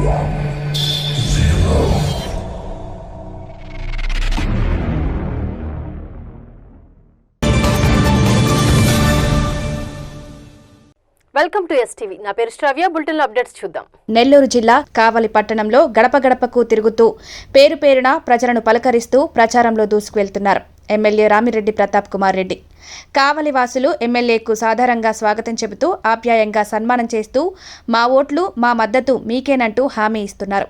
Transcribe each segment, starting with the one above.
Welcome to STV నా పేరు శ్రవ్య. Bulletin updates చూద్దాం. నెల్లూరు జిల్లా కావలి పట్టణంలో గడప గడపకు తిరుగుతూ పేరు పేరున ప్రజలను పలకరిస్తూ ప్రచారంలో దూసుకువెళ్తున్నారు. ఎమ్మెల్యే రామిరెడ్డి ప్రతాప్ కుమార్ రెడ్డి. కావలి వాసులు ఎమ్మెల్యేకు సాధారణంగా స్వాగతం చెబుతూ ఆప్యాయంగా సన్మానం చేస్తూ మా ఓట్లు మా మద్దతు మీకేనంటూ హామీ ఇస్తున్నారు.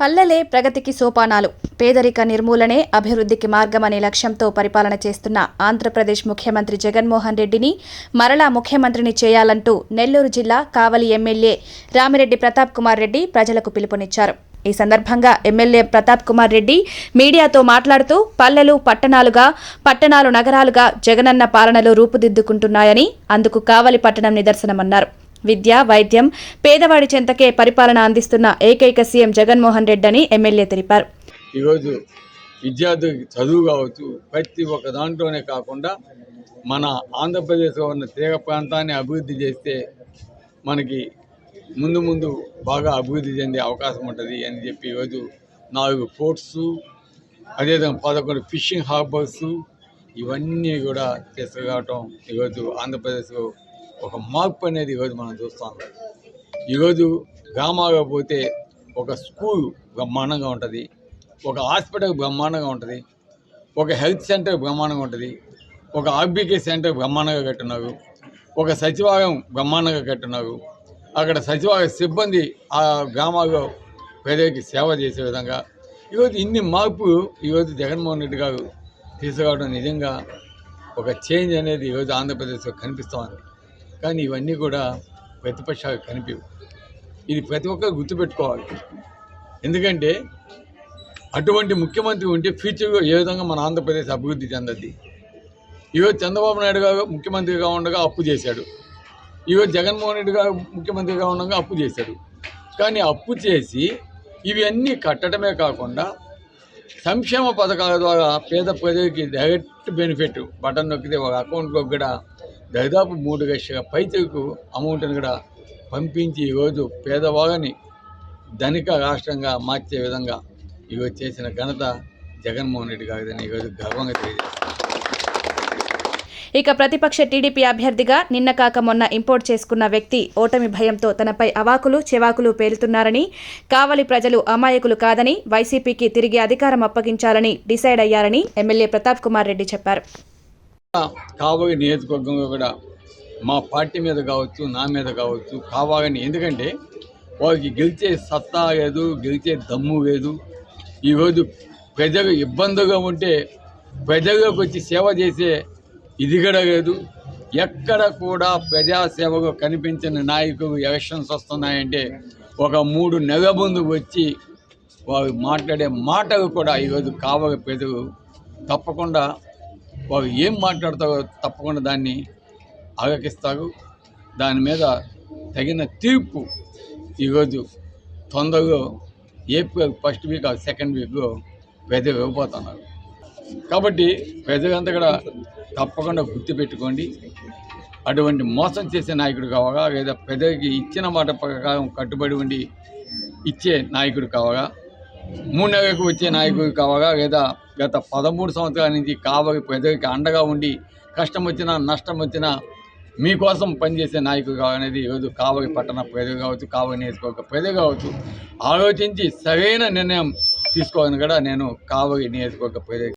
పల్లెలే ప్రగతికి సోపానాలు. పేదరిక నిర్మూలనే అభివృద్ధికి మార్గమనే లక్ష్యంతో పరిపాలన చేస్తున్న ఆంధ్రప్రదేశ్ ముఖ్యమంత్రి జగన్మోహన్ రెడ్డిని మరలా ముఖ్యమంత్రిని చేయాలంటూ నెల్లూరు జిల్లా కావలి ఎమ్మెల్యే రామిరెడ్డి ప్రతాప్ కుమార్ రెడ్డి ప్రజలకు పిలుపునిచ్చారు. ఈ సందర్భంగా ఎమ్మెల్యే ప్రతాప్ కుమార్ రెడ్డి మీడియాతో మాట్లాడుతూ పల్లెలు పట్టణాలుగా పట్టణాలు నగరాలుగా జగనన్న పాలనలో రూపుదిద్దుకుంటున్నాయని అందుకు కావలి పట్టణం నిదర్శనమన్నారు. విద్య వైద్యం పేదవాడి చెంతకే పరిపాలన అందిస్తున్న ఏకైక సీఎం జగన్మోహన్ రెడ్డి అని ఎమ్మెల్యే తెలిపారు. ఈరోజు విద్యార్థికి చదువు కావచ్చు ప్రతి ఒక్క దాంట్లోనే కాకుండా మన ఆంధ్రప్రదేశ్లో ఉన్న తీగ ప్రాంతాన్ని అభివృద్ధి చేస్తే మనకి ముందు ముందు బాగా అభివృద్ధి చెందే అవకాశం ఉంటుంది అని చెప్పి ఈరోజు నాలుగు పోర్ట్స్ అదేవిధంగా పదకొండు ఫిషింగ్ హార్బర్స్ ఇవన్నీ కూడా తీసుకురావటం ఈరోజు ఆంధ్రప్రదేశ్లో ఒక మార్పు అనేది ఈరోజు మనం చూస్తాం. ఈరోజు గ్రామాల్లో పోతే ఒక స్కూల్ బ్రహ్మాండంగా ఉంటుంది. ఒక హాస్పిటల్ బ్రహ్మాండంగా ఉంటుంది. ఒక హెల్త్ సెంటర్ బ్రహ్మాండంగా ఉంటుంది. ఒక ఆర్బీకే సెంటర్ బ్రహ్మాండంగా కట్టున్నారు ఒక సచివాలయం బ్రహ్మాండంగా కట్టున్నారు అక్కడ సచివాలయ సిబ్బంది ఆ గ్రామాల్లో ప్రజలకి సేవ చేసే విధంగా ఈరోజు ఇన్ని మార్పు ఈరోజు జగన్మోహన్ రెడ్డి గారు తీసుకురావడం నిజంగా ఒక చేంజ్ అనేది ఈరోజు ఆంధ్రప్రదేశ్లో కనిపిస్తోంది కానీ ఇవన్నీ కూడా ప్రతిపక్షాలు కనిపించవు ఇది ప్రతి ఒక్కరు గుర్తుపెట్టుకోవాలి. ఎందుకంటే అటువంటి ముఖ్యమంత్రి ఉంటే ఫ్యూచర్లో ఏ విధంగా మన ఆంధ్రప్రదేశ్ అభివృద్ధి చెందద్ది? ఈరోజు చంద్రబాబు నాయుడు గారు ముఖ్యమంత్రిగా ఉండగా అప్పు చేశాడు. ఈరోజు జగన్మోహన్ రెడ్డి గారు ముఖ్యమంత్రిగా ఉండగా అప్పు చేశాడు. కానీ అప్పు చేసి ఇవన్నీ కట్టడమే కాకుండా సంక్షేమ పథకాల ద్వారా పేద ప్రజలకి డైరెక్ట్ బెనిఫిట్ బటన్ నొక్కితే ఒక అకౌంట్లో కూడా దాదాపు మూడు లక్షల పైతకు అమౌంట్ని కూడా పంపించి ఈరోజు పేదవాళ్ళని ధనిక రాష్ట్రంగా మార్చే విధంగా ఈరోజు చేసిన ఘనత జగన్మోహన్ రెడ్డి గారిదని ఈరోజు గర్వంగా తెలియజేస్తాను ఇక ప్రతిపక్ష టీడీపీ అభ్యర్థిగా నిన్న కాక మొన్న ఇంపోర్ట్ చేసుకున్న వ్యక్తి ఓటమి భయంతో తనపై అవాకులు చెవాకులు పేలుతున్నారని కావలి ప్రజలు అమాయకులు కాదని వైసీపీకి తిరిగి అధికారం అప్పగించాలని డిసైడ్ అయ్యారని ఎమ్మెల్యే ప్రతాప్ కుమార్ రెడ్డి చెప్పారు. కాబోయే నియోజకవర్గంలో కూడా మా పార్టీ మీద కావచ్చు నా మీద కావచ్చు కావాలని. ఎందుకంటే వారికి గెలిచే సత్తా లేదు గెలిచే దమ్ము లేదు. ఈరోజు ప్రజలు ఇబ్బందిగా ఉంటే ప్రజల్లోకి వచ్చి సేవ చేసే ఇది కూడా లేదు. ఎక్కడ కూడా ప్రజాసేవకు కనిపించిన నాయకులు ఎలక్షన్స్ వస్తున్నాయంటే ఒక మూడు నెల ముందు వచ్చి వారు మాట్లాడే మాటలు కూడా ఈరోజు కావాలి ప్రజలు తప్పకుండా వారు ఏం మాట్లాడతారో తప్పకుండా దాన్ని ఆగకిస్తారు దాని మీద తగిన తీర్పు ఈరోజు తొందరలో ఏప్రిల్ ఫస్ట్ వీక్ ఆ సెకండ్ వీక్లో ప్రజలు ఇవ్వబోతున్నారు. కాబట్టి ప్రజలంతా కూడా తప్పకుండా గుర్తుపెట్టుకోండి. అటువంటి మోసం చేసే నాయకుడు కావాలా? లేదా ప్రజలకి ఇచ్చిన మాట ప్రకారం కట్టుబడి ఉండి ఇచ్చే నాయకుడు కావాలా? మూడు నెలలకు వచ్చే నాయకుడు కావగా లేదా గత పదమూడు సంవత్సరాల నుంచి కావలి ప్రజలకి అండగా ఉండి కష్టం వచ్చినా నష్టం వచ్చినా మీకోసం పనిచేసే నాయకుడు కావాలనేది ఈరోజు కావలి పట్టణ ప్రజలు కావచ్చు కావలి నియోజకవర్గ ప్రజలు కావచ్చు ఆలోచించి సరైన నిర్ణయం తీసుకోవాలని కూడా నేను కావలి నియోజకవర్గ ప్రజలు